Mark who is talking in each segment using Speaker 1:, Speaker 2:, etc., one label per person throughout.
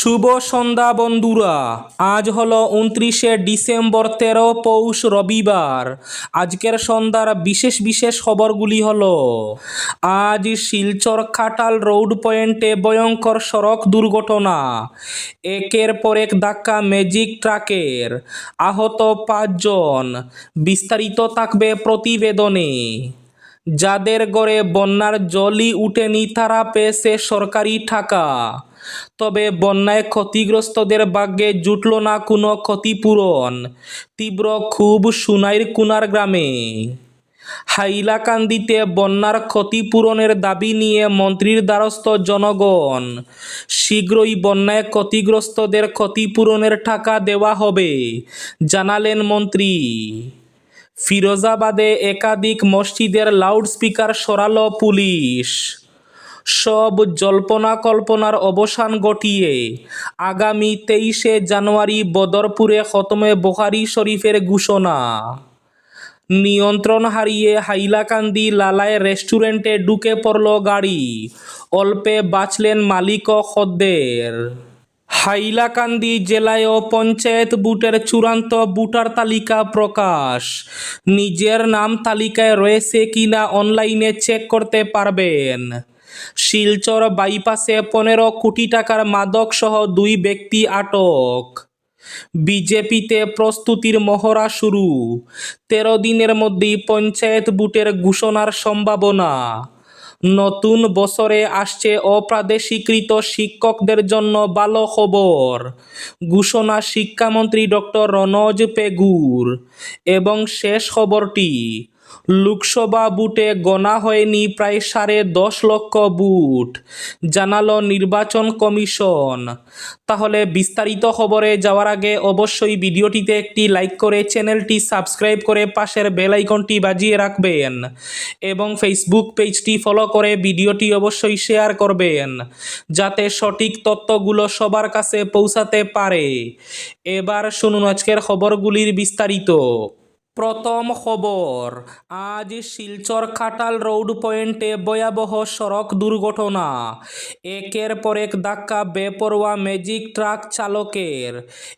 Speaker 1: শুভ সন্ধ্যা বন্ধুরা। আজ হলো উনত্রিশে ডিসেম্বর তেরো পৌষ রবিবার। আজকের সন্ধ্যার বিশেষ বিশেষ খবরগুলি হলো, আজ শিলচর খাটাল রোড পয়েন্টে ভয়ঙ্কর সড়ক দুর্ঘটনা। একের পর এক ধাক্কা ম্যাজিক ট্রাকের। আহত পাঁচজন। বিস্তারিত থাকবে প্রতিবেদনে। যাদের গড়ে বন্যার জলই উঠেনি তারা পেয়েছে সরকারি টাকা। তবে বন্যায় ক্ষতিগ্রস্তদের ভাগ্যে জুটল না কোনো ক্ষতিপূরণ। তীব্র খুব সুনাইর কুনার গ্রামে। হাইলাকান্দিতে বন্যার ক্ষতিপূরণের দাবি নিয়ে মন্ত্রীর দ্বারস্থ জনগণ, শীঘ্রই বন্যায় ক্ষতিগ্রস্তদের ক্ষতিপূরণের টাকা দেওয়া হবে, জানালেন মন্ত্রী। ফিরোজাবাদে একাধিক মসজিদের লাউডস্পিকার সরাল পুলিশ। সব জল্পনা কল্পনার অবসান ঘটিয়ে। আগামী তেইশে জানুয়ারি বদরপুরে খতমে বোহারি শরীফের ঘোষণা। নিয়ন্ত্রণ হারিয়ে হাইলাকান্দি লালায় রেস্টুরেন্টে ঢুকে পড়ল গাড়ি। অল্পে বাঁচলেন মালিক খদ্দের। হাইলাকান্দি জেলায় ও পঞ্চায়েত বুটের চূড়ান্ত বুটার তালিকা প্রকাশ। নিজের নাম তালিকায় রয়েছে কিনা অনলাইনে চেক করতে পারবেন। শিলচর বাইপাসে পনেরো কোটি টাকার মাদক সহ দুই ব্যক্তি আটক। বিজেপিতে প্রস্তুতির মহড়া শুরু। তেরো দিনের মধ্যেই পঞ্চায়েত বুটের ঘোষণার সম্ভাবনা। নতুন বছরে আসছে অপ্রাদেশিকৃত শিক্ষকদের জন্য ভালো খবর। ঘোষণা শিক্ষামন্ত্রী ডক্টর রনজ পেগুর। এবং শেষ খবরটি লোকসভা বুটে গণা হয়নি প্রায় সাড়ে দশ লক্ষ বুট। জানালো নির্বাচন কমিশন। তাহলে বিস্তারিত খবরে যাওয়ার আগে অবশ্যই ভিডিওটিতে একটি লাইক করে চ্যানেলটি সাবস্ক্রাইব করে পাশের বেল আইকনটি বাজিয়ে রাখবেন এবং ফেসবুক পেজটি ফলো করে ভিডিওটি অবশ্যই শেয়ার করবেন যাতে সঠিক তথ্যগুলো সবার কাছে পৌঁছাতে পারে। এবার শুনুন আজকের খবরগুলির বিস্তারিত। প্রথম খবর, আজ শিলচর খাটাল রোড পয়েন্টে ভয়াবহ সড়ক দুর্ঘটনা। একের পর এক ধাক্কা, বেপরোয়া ম্যাজিক ট্রাক চালকের।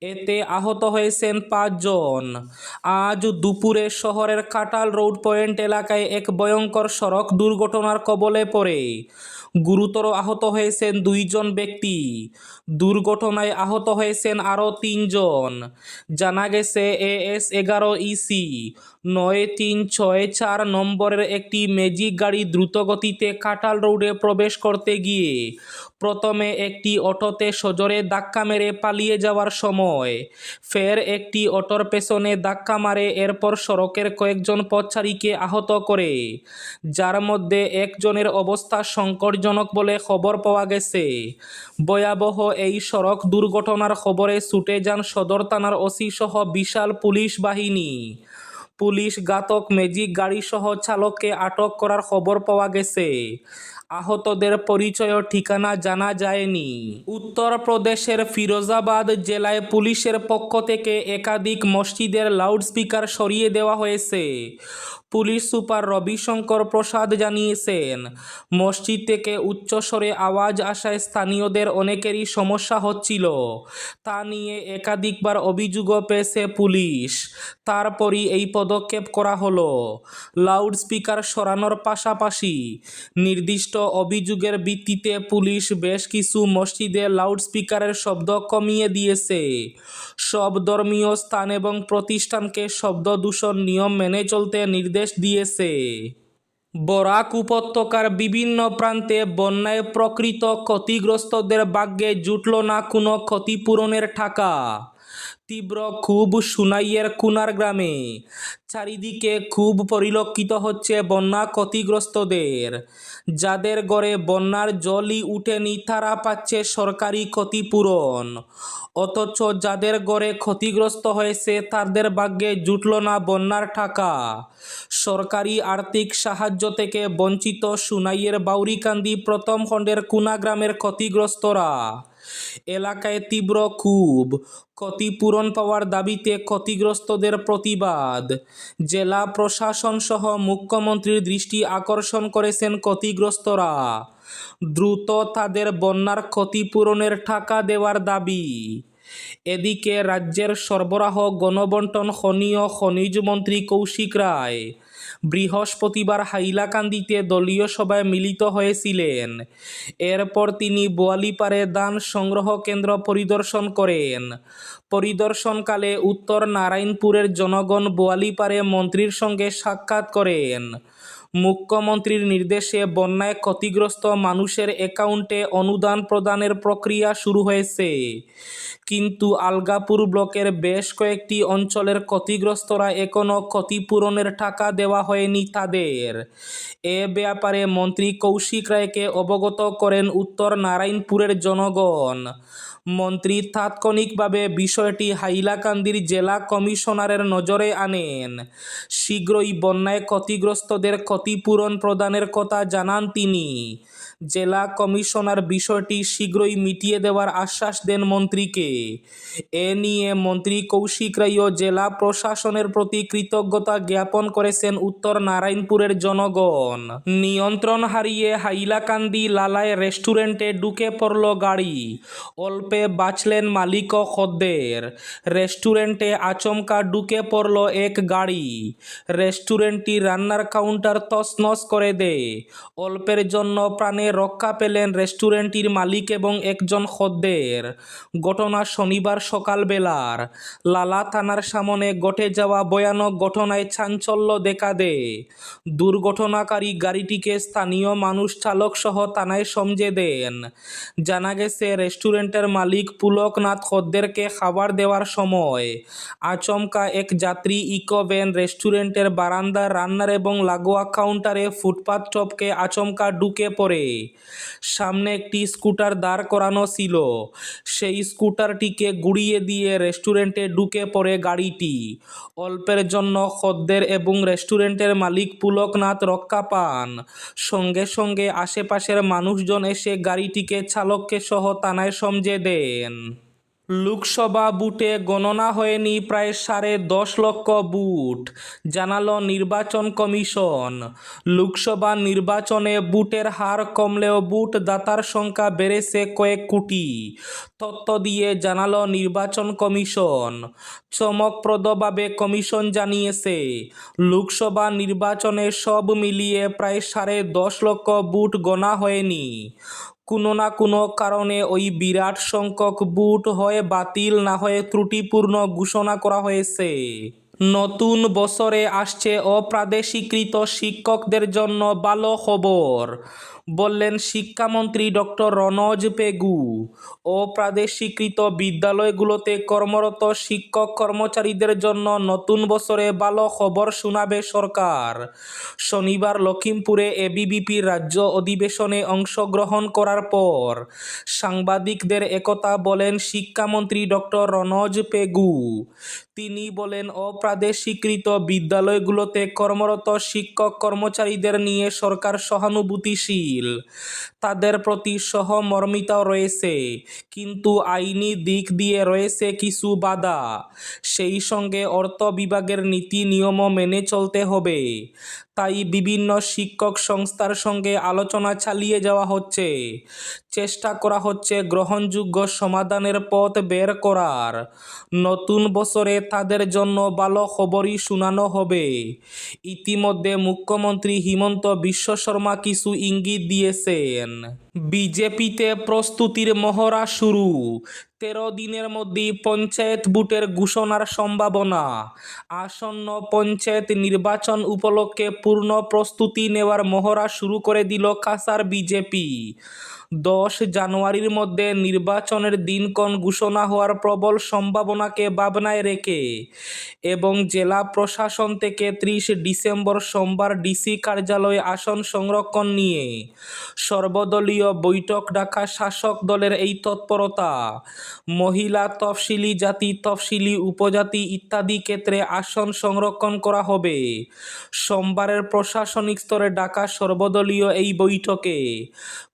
Speaker 1: এতে আহত হয়েছেন পাঁচজন। আজ দুপুরে শহরের খাটাল রোড পয়েন্ট এলাকায় এক ভয়ঙ্কর সড়ক দুর্ঘটনার কবলে পড়ে। গুরুতর আহত হয়েছেন দুইজন ব্যক্তি। দুর্ঘটনায় আহত হয়েছেন আরও তিনজন। জানা গেছে এ এস এগারো ইসি নয় তিন ছয় চার নম্বরের একটি ম্যাজিক গাড়ি দ্রুতগতিতে কাটাল রোডে প্রবেশ করতে গিয়ে প্রথমে একটি অটোতে সজোরে ধাক্কা মেরে পালিয়ে যাওয়ার সময়, ফের একটি অটোর পেছনে ধাক্কা মারে, এরপর সড়কের কয়েকজন পথচারীকে আহত করে। যার মধ্যে একজনের অবস্থা সংকটজনক বলে খবর পাওয়া গেছে। ভয়াবহ এই সড়ক দুর্ঘটনার খবরে ছুটে যান সদর থানার ওসি সহ বিশাল পুলিশ বাহিনী। পুলিশ, ঘাতক ম্যাজিক গাড়িসহ চালককে আটক করার খবর পাওয়া গেছে। আহতদের পরিচয় ও ঠিকানা জানা যায়নি। উত্তরপ্রদেশের ফিরোজাবাদ জেলায় পুলিশের পক্ষ থেকে একাধিক মসজিদের লাউডস্পিকার সরিয়ে দেওয়া হয়েছে। পুলিশ সুপার রবিশঙ্কর প্রসাদ জানিয়েছেন, মসজিদ থেকে উচ্চস্বরে আওয়াজ আসায় স্থানীয়দের অনেকেরই সমস্যা হচ্ছিল। তা নিয়ে একাধিকবার অভিযোগও পেয়েছে পুলিশ। তারপরই এই পদক্ষেপ করা হলো। লাউডস্পিকার সরানোর পাশাপাশি নির্দিষ্ট অভিযোগের ভিত্তিতে পুলিশ বেশ কিছু মসজিদে লাউডস্পিকারের শব্দ কমিয়ে দিয়েছে। সব ধর্মীয় স্থান এবং প্রতিষ্ঠানকে শব্দ দূষণ নিয়ম মেনে চলতে নির্দেশ দিয়েছে। বরাক উপত্যকার বিভিন্ন প্রান্তে বন্যায় প্রকৃত ক্ষতিগ্রস্তদের ভাগ্যে জুটল না কোনো ক্ষতিপূরণের টাকা তীব্র খুব সুনাইয়ের কুনার গ্রামে। চারিদিকে খুব পরিলক্ষিত হচ্ছে বন্যা ক্ষতিগ্রস্তদের। যাদের গড়ে বন্যার জলই উঠেনি তারা পাচ্ছে সরকারি ক্ষতিপূরণ। অথচ যাদের গড়ে ক্ষতিগ্রস্ত হয়েছে তাদের ভাগ্যে জুটল না বন্যার টাকা সরকারি আর্থিক সাহায্য থেকে বঞ্চিত সুনাইয়ের বাউরিকান্দি প্রথম খণ্ডের কুনা গ্রামের ক্ষতিগ্রস্তরা। এলাকায় তীব্র ক্ষোভ ক্ষতিপূরণ পাওয়ার দাবিতে ক্ষতিগ্রস্তদের প্রতিবাদ। জেলা প্রশাসন সহ মুখ্যমন্ত্রীর দৃষ্টি আকর্ষণ করেছেন ক্ষতিগ্রস্তরা। দ্রুত তাদের বন্যার ক্ষতিপূরণের টাকা দেওয়ার দাবি। এদিকে রাজ্যের সরবরাহ, গণবন্টন, খনি ও খনিজ মন্ত্রী কৌশিক রায় বৃহস্পতিবার হাইলাকান্দিতে দলীয় সভায় মিলিত হয়েছিলেন। এরপর তিনি বোয়ালিপাড়ে দান সংগ্রহ কেন্দ্র পরিদর্শন করেন। পরিদর্শনকালে উত্তর নারায়ণপুরের জনগণ বোয়ালিপাড়ে মন্ত্রীর সঙ্গে সাক্ষাৎ করেন। মুখ্যমন্ত্রীর নির্দেশে বন্যায় ক্ষতিগ্রস্ত মানুষের অ্যাকাউন্টে অনুদান প্রদানের প্রক্রিয়া শুরু হয়েছে। কিন্তু আলগাপুর ব্লকের বেশ কয়েকটি অঞ্চলের ক্ষতিগ্রস্তরা এখনও ক্ষতিপূরণের টাকা দেওয়া হয়নি তাদের। এ ব্যাপারে মন্ত্রী কৌশিক রায়কে অবগত করেন উত্তর নারায়ণপুরের জনগণ। মন্ত্রী তাৎক্ষণিকভাবে বিষয়টি হাইলাকান্দির জেলা কমিশনারের নজরে আনেন। শীঘ্রই বন্যায় ক্ষতিগ্রস্তদের ক্ষতিপূরণ প্রদানের কথা জানান তিনি। জেলা কমিশনার বিষয়টি শীঘ্রই মিটিয়ে দেওয়ার আশ্বাস দেন মন্ত্রীকে। এ নিয়ে মন্ত্রী কৌশিক রায়ও জেলা প্রশাসনের প্রতি কৃতজ্ঞতা জ্ঞাপন করেছেন উত্তর নারায়ণপুরের জনগণ। নিয়ন্ত্রণ হারিয়ে হাইলাকান্দি লালায় রেস্টুরেন্টে ঢুকে পড়ল গাড়ি। অল্পে বাঁচলেন মালিক খদ্দের। রেস্টুরেন্টে আচমকা ঢুকে পড়ল এক গাড়ি। রেস্টুরেন্টটি রান্নার কাউন্টার তছনছ করে দেয়। অল্পের জন্য প্রাণে রক্ষা পেলেন রেস্টুরেন্টটির মালিক এবং একজন খদ্দের। ঘটনা শনিবার সকালবেলার। লালা থানার সামনে ঘটে যাওয়া ভয়ানক ঘটনায় চাঞ্চল্য দেখা দেয়। দুর্ঘটনাকারী গাড়িটিকে স্থানীয় মানুষ চালক সহ থানায় সমঝে দেন। জানা গেছে, রেস্টুরেন্টের মালিক পুলকনাথ খদ্দেরকে খাবার দেওয়ার সময়। আচমকা এক যাত্রী ইকো ভ্যান রেস্টুরেন্টের বারান্দার রান্নার এবং লাগোয়া কাউন্টারে ফুটপাত টপকে আচমকা ঢুকে পড়ে। সামনে একটি স্কুটার দাঁড় করানো ছিল। সেই স্কুটারটিকে গুড়িয়ে দিয়ে রেস্টুরেন্টে ঢুকে পড়ে গাড়িটি। অল্পের জন্য খদ্দের এবং রেস্টুরেন্টের মালিক পুলকনাথ রক্ষা পান। সঙ্গে সঙ্গে আশেপাশের মানুষজন এসে গাড়িটিকে চালককে সহ থানায় সমঝে দেন। লোকসভা বুটে গণনা হয়নি প্রায় সাড়ে দশ লক্ষ বুট, জানালো নির্বাচন কমিশন। লোকসভা নির্বাচনে বুটের হার কমলেও বুট দাতার সংখ্যা বেড়েছে কয়েক কোটি। তথ্য দিয়ে জানালো নির্বাচন কমিশন। চমকপ্রদভাবে কমিশন জানিয়েছে, লোকসভা নির্বাচনে সব মিলিয়ে প্রায় সাড়ে দশ লক্ষ বুট গণা হয়নি। কোনো না কোনো কারণে ওই বিরাট সংখ্যক বুট হয়ে বাতিল না হয়ে ত্রুটিপূর্ণ ঘোষণা করা হয়েছে। নতুন বছরে আসছে অপ্রাদেশিকৃত শিক্ষকদের জন্য ভালো খবর বললেন শিক্ষামন্ত্রী ডক্টর রনজ পেগু, অপ্রাদেশিকৃত বিদ্যালয়গুলোতে কর্মরত শিক্ষক কর্মচারীদের জন্য নতুন বছরে ভালো খবর শোনাবে সরকার। শনিবার লখিমপুরে এবিবিপির রাজ্য অধিবেশনে অংশগ্রহণ করার পর সাংবাদিকদের একথা বলেন শিক্ষামন্ত্রী ডক্টর রনজ পেগু। তিনি বলেন অপ্রাদেশিকৃত বিদ্যালয়গুলোতে কর্মরত শিক্ষক কর্মচারীদের নিয়ে সরকার সহানুভূতিশীল। তাদের প্রতি সহমর্মিতাও রয়েছে, কিন্তু আইনি দিক দিয়ে রয়েছে কিছু বাধা। সেই সঙ্গে অর্থ বিভাগের নীতি, নিয়মও মেনে চলতে হবে। তাই বিভিন্ন শিক্ষক সংস্থার সঙ্গে আলোচনা চালিয়ে যাওয়া হচ্ছে। চেষ্টা করা হচ্ছে গ্রহণযোগ্য সমাধানের পথ বের করার। নতুন বছরে তাদের জন্য ভালো খবরই শোনানো হবে। ইতিমধ্যে মুখ্যমন্ত্রী হিমন্ত বিশ্ব শর্মা কিছু ইঙ্গিত দিয়েছেন। dan বিজেপিতে প্রস্তুতির মহড়া শুরু। তেরো দিনের মধ্যেই পঞ্চায়েত বুটের ঘোষণার সম্ভাবনা। আসন্ন পঞ্চায়েত নির্বাচন উপলক্ষে পূর্ণ প্রস্তুতি নেওয়ার মহড়া শুরু করে দিল কাসার বিজেপি। দশ জানুয়ারির মধ্যে নির্বাচনের দিনক্ষণ ঘোষণা হওয়ার প্রবল সম্ভাবনাকে ভাবনায় রেখে এবং জেলা প্রশাসন থেকে ত্রিশ ডিসেম্বর সোমবার ডিসি কার্যালয়ে আসন সংরক্ষণ নিয়ে সর্বদলীয় বৈঠক ডাকা শাসক দলের এই তৎপরতা। মহিলা তফসিলি, জাতি তফসিলি, উপজাতি ইত্যাদি ক্ষেত্রে আসন সংরক্ষণ করা হবে। সোমবারের প্রশাসনিক স্তরে ডাকা সর্বদলীয় এই বৈঠকে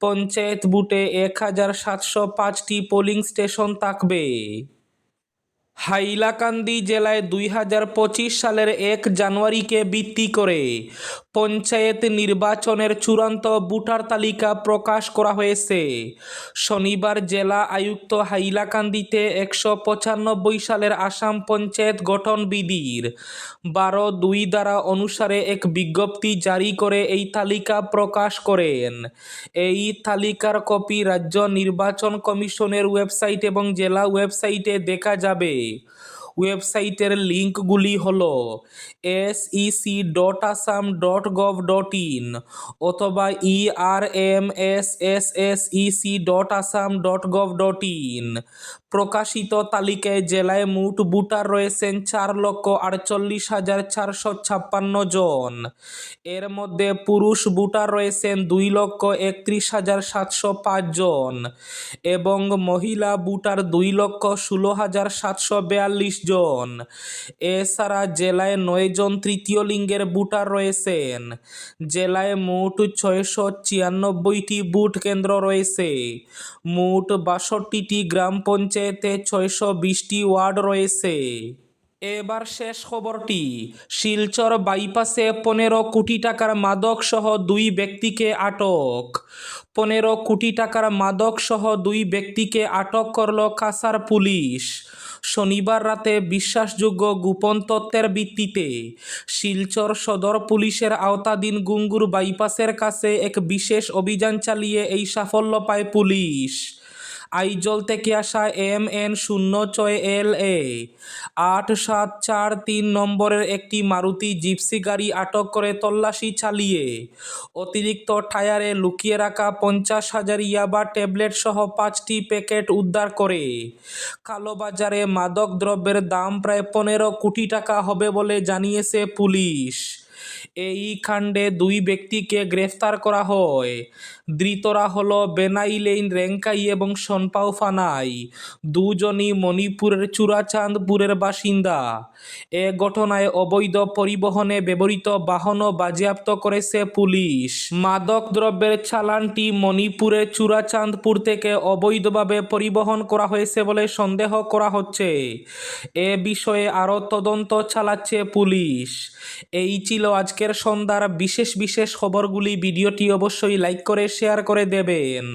Speaker 1: পঞ্চায়েত বুটে এক হাজার সাতশো পাঁচটি পোলিং স্টেশন থাকবে। হাইলাকান্দি জেলায় দুই হাজার পঁচিশ সালের এক জানুয়ারিকে ভিত্তি করে পঞ্চায়েত নির্বাচনের চূড়ান্ত ভোটার তালিকা প্রকাশ করা হয়েছে। শনিবার জেলা আয়ুক্ত হাইলাকান্দিতে একশো পঁচানব্বই সালের আসাম পঞ্চায়েত গঠন বিধির বারো দুই দ্বারা অনুসারে এক বিজ্ঞপ্তি জারি করে এই তালিকা প্রকাশ করেন। এই তালিকার কপি রাজ্য নির্বাচন কমিশনের ওয়েবসাইট এবং জেলা ওয়েবসাইটে দেখা যাবে। ওয়েবসাইটের লিঙ্কগুলি হল S EC dot Assam dot gov dot in অথবা ERMSSSEC dot Assam dot gov dot in প্রকাশিত তালিকায় জেলায় মোট ভোটার রয়েছেন চার লক্ষ আটচল্লিশ হাজার চারশো ছাপ্পান্ন জন। এর মধ্যে পুরুষ ভোটার রয়েছেন দুই লক্ষ একত্রিশ হাজার সাতশো পাঁচ জন এবং মহিলা ভোটার দুই লক্ষ ষোলো হাজার সাতশো বিয়াল্লিশ জন। এছাড়া জেলায় নয় জন তৃতীয় লিঙ্গের ভোটার রয়েছেন। জেলায় মোট ছয়শো ছিয়ানব্বইটি বুট কেন্দ্র রয়েছে। মোট বাষট্টিটি গ্রাম পঞ্চায়েতে ছয়শো বিশটি ওয়ার্ড রয়েছে। এবার শেষ খবরটি। শিলচর বাইপাসে পনেরো কোটি টাকার মাদক সহ দুই ব্যক্তিকে আটক। পনেরো কোটি টাকার মাদক সহ দুই ব্যক্তিকে আটক করল কাসার পুলিশ। শনিবার রাতে বিশ্বাসযোগ্য গোপন তত্ত্বের ভিত্তিতে শিলচর সদর পুলিশের আওতাধীন গুঙ্গুর বাইপাসের কাছে এক বিশেষ অভিযান চালিয়ে এই সাফল্য পায় পুলিশ। আইজল থেকে আসা এম এন শূন্য ছয় এল এ। আট সাত চার তিন নম্বরের একটি মারুতি জিপসি গাড়ি আটক করে তল্লাশি চালিয়ে। অতিরিক্ত টায়ারে লুকিয়ে রাখা পঞ্চাশ হাজার ইয়াবা ট্যাবলেট সহ পাঁচটি প্যাকেট উদ্ধার করে। কালোবাজারে মাদক দ্রব্যের দাম প্রায় পনেরো কোটি টাকা হবে বলে জানিয়েছে পুলিশ। এই কাণ্ডে দুই ব্যক্তিকে গ্রেফতার করা হয়। ধৃতরা হল বেনাইলেইন রেঙ্কাই এবং সনপাও ফানাই। দুজনই মণিপুরের চূড়াচাঁদপুরের বাসিন্দা। এ ঘটনায় অবৈধ পরিবহনে ব্যবহৃত বাহনও বাজেয়াপ্ত করেছে পুলিশ। মাদক দ্রব্যের চালানটি মণিপুরের চূড়াচাঁদপুর থেকে অবৈধভাবে পরিবহন করা হয়েছে বলে সন্দেহ করা হচ্ছে। এ বিষয়ে আরও তদন্ত চালাচ্ছে পুলিশ। এই ছিল আজকের সন্ধ্যার বিশেষ বিশেষ খবরগুলি। ভিডিওটি অবশ্যই লাইক করে শেয়ার করে দেবেন।